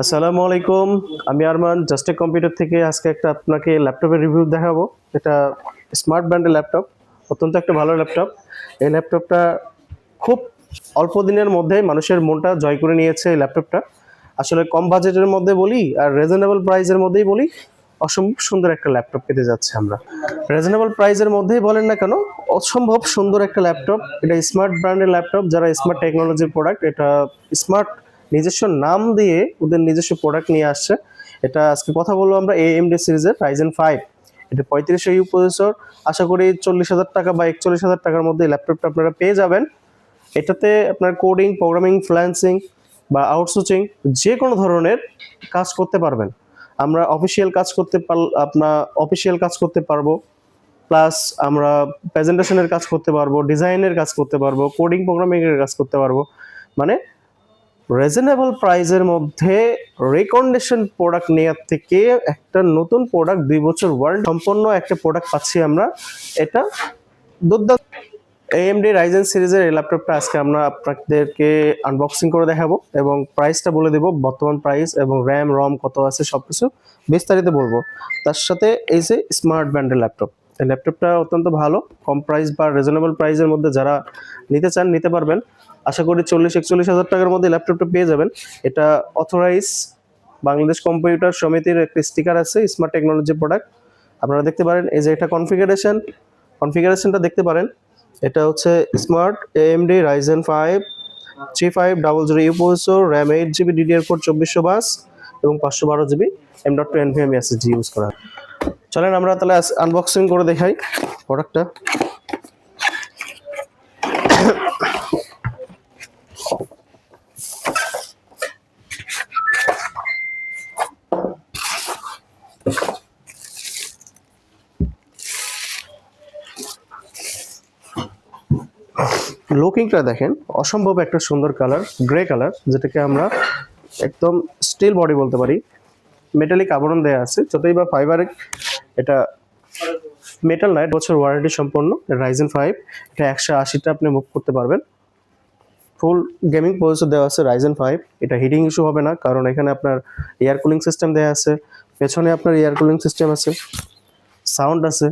আসসালামু আলাইকুম। আমি আরমান জাস্ট কম্পিউটার থেকে আজকে একটা আপনাকে ল্যাপটপের রিভিউ দেখাবো। এটা স্মার্ট ব্র্যান্ডের ল্যাপটপ, অত্যন্ত একটা ভালো ল্যাপটপ। এই ল্যাপটপটা খুব অল্প দিনের মধ্যে মানুষের মনটা জয় করে নিয়েছে এই ল্যাপটপটা। আসলে কম বাজেটের মধ্যে বলি আর রিজনেবল প্রাইসের মধ্যেই বলি, অসম্ভব সুন্দর একটা ল্যাপটপ পেতে যাচ্ছে আমরা। রিজনেবল প্রাইসের মধ্যেই বলেন না কেন, অসম্ভব সুন্দর একটা ল্যাপটপ। এটা স্মার্ট ব্র্যান্ডের ল্যাপটপ, যারা স্মার্ট টেকনোলজির প্রোডাক্ট এটা স্মার্ট নিজস্ব নাম দিয়ে ওদের নিজস্ব প্রোডাক্ট নিয়ে আসছে। এটা আজকে কথা বলব আমরা এম এএমডি সিরিজের রাইজেন ফাইভ এটা পঁয়ত্রিশশো ইউ প্রসেসর আশা করি চল্লিশ হাজার টাকা বা একচল্লিশ হাজার টাকার মধ্যে ল্যাপটপটা আপনারা পেয়ে যাবেন। এটাতে আপনার কোডিং প্রোগ্রামিং ফ্রিল্যান্সিং বা আউটসোর্সিং যে কোনো ধরনের কাজ করতে পারবেন। আমরা অফিসিয়াল কাজ করতে পার আপনার অফিসিয়াল কাজ করতে পারব। প্লাস আমরা প্রেজেন্টেশনের কাজ করতে পারব ডিজাইনের কাজ করতে পারব কোডিং প্রোগ্রামিংয়ের কাজ করতে পারব। মানে রিজনেবল প্রাইসের মধ্যে রেকন্ডেশন প্রোডাক্ট নেওয়ার থেকে একটা নতুন প্রোডাক্ট দুই বছর ওয়ারেন্টি সম্পন্ন একটা প্রোডাক্ট পাচ্ছি আমরা। এটা দুর্দান্ত। এএমডি রাইজেন সিরিজের এই ল্যাপটপটা আজকে আমরা আপনাদেরকে আনবক্সিং করে দেখাবো এবং প্রাইসটা বলে দেবো, বর্তমান প্রাইস এবং র্যাম রম কত আছে সব কিছু বিস্তারিত বলব। তার সাথে এই যে স্মার্ট ব্র্যান্ডের ল্যাপটপ ল্যাপটপটা অত্যন্ত ভালো, কম প্রাইস বা রিজনেবল প্রাইসের মধ্যে যারা নিতে চান, নিতে পারবেন। আশা করি চল্লিশ, একচল্লিশ হাজার টাকার মধ্যে ল্যাপটপটা পেয়ে যাবেন। এটা অথরাইজ বাংলাদেশ কম্পিউটার সমিতির একটা স্টিকার আছে স্মার্ট টেকনোলজি প্রোডাক্ট আপনারা দেখতে পারেন, এই যে এটা কনফিগারেশন কনফিগারেশনটা দেখতে পারেন। এটা হচ্ছে smart AMD Ryzen five three five double zero U processor RAM eight GB DDR four চব্বিশশো বাস এবং পাঁচশো বারো GB M dot two NVMe SSD use করা। চলেন আমরা তাহলে আনবক্সিং করে দেখাই প্রোডাক্টটা লুকিংটা দেখেন, অসম্ভব একটা সুন্দর কালার গ্রে কালার যেটাকে আমরা একদম স্টিল বডি বলতে পারি। মেটালিক আবরণ দেওয়া আছে, যতই বা ফাইবার এটা মেটাল নাইট বছর ওয়ারেন্টি সম্পন্ন রাইজেন ফাইভ এটা একশো আশিটা আপনি মুভ করতে পারবেন। ফুল গেমিং প্রসেসর দেওয়া আছে রাইজেন ফাইভ এটা হিটিং ইস্যু হবে না, কারণ এখানে আপনার এয়ার কুলিং সিস্টেম দেওয়া আছে, পেছনে আপনার এয়ার কুলিং সিস্টেম আছে সাউন্ড আছে।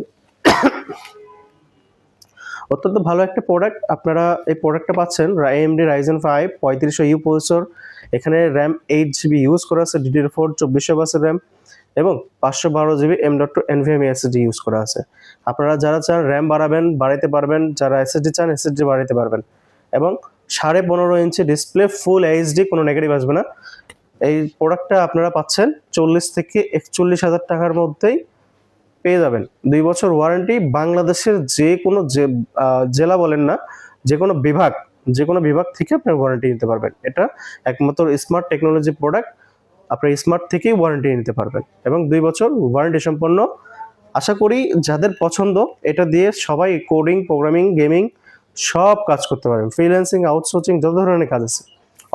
অত্যন্ত ভালো একটা প্রোডাক্ট আপনারা এই প্রোডাক্টটা পাচ্ছেন এএমডি রাইজেন ফাইভ পঁয়ত্রিশশো ইউ প্রসেসর এখানে র্যাম এইট জিবি ইউজ করা আছে ডিডির ফোর চব্বিশশো বাসের র্যাম এবং পাঁচশো বারো GB M dot two NVMe SSD use করা আছে। আপনারা যারা চান র্যাম বাড়াবেন, বাড়াইতে পারবেন, যারা এসএসডি চান এসএসডি বাড়াইতে পারবেন। এবং সাড়ে পনেরো ইঞ্চি ডিসপ্লে ফুল এইচডি কোনো নেগেটিভ আসবে না। এই প্রোডাক্টটা আপনারা পাচ্ছেন চল্লিশ থেকে একচল্লিশ হাজার টাকার মধ্যেই পেয়ে যাবেন। দুই বছর ওয়ারেন্টি বাংলাদেশের যে কোনো জেলা বলেন না, যে কোনো বিভাগ, যে কোনো বিভাগ থেকে আপনার ওয়ারেন্টি নিতে পারবেন। এটা একমাত্র স্মার্ট টেকনোলজি প্রোডাক্ট আপনার স্মার্ট থেকেই ওয়ারেন্টি নিতে পারবেন এবং দুই বছর ওয়ারেন্টি সম্পন্ন। আশা করি যাদের পছন্দ, এটা দিয়ে সবাই কোডিং প্রোগ্রামিং গেমিং সব কাজ করতে পারবেন। ফ্রিল্যান্সিং আউটসোর্সিং যত ধরনের কাজ আছে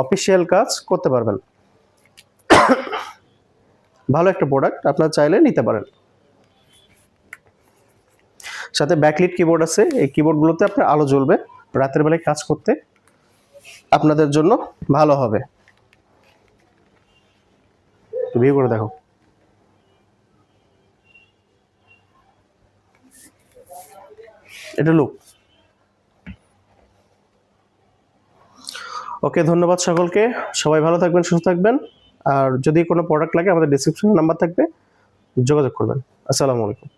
অফিসিয়াল কাজ করতে পারবেন। ভালো একটা প্রোডাক্ট আপনারা চাইলে নিতে পারেন। সাথে ব্যাকলিট কিবোর্ড আছে, এই কিবোর্ডগুলোতে আপনার আলো জ্বলবে, রাতের বেলায় কাজ করতে আপনাদের জন্য ভালো হবে। ভিউ করে দেখো। এটা লুক ওকে ধন্যবাদ সকলকে। সবাই ভালো থাকবেন, সুস্থ থাকবেন। আর যদি কোনো প্রোডাক্ট লাগে, আমাদের ডিসক্রিপশন নাম্বার থাকবে। যোগাযোগ করবেন। আসসালামু আলাইকুম।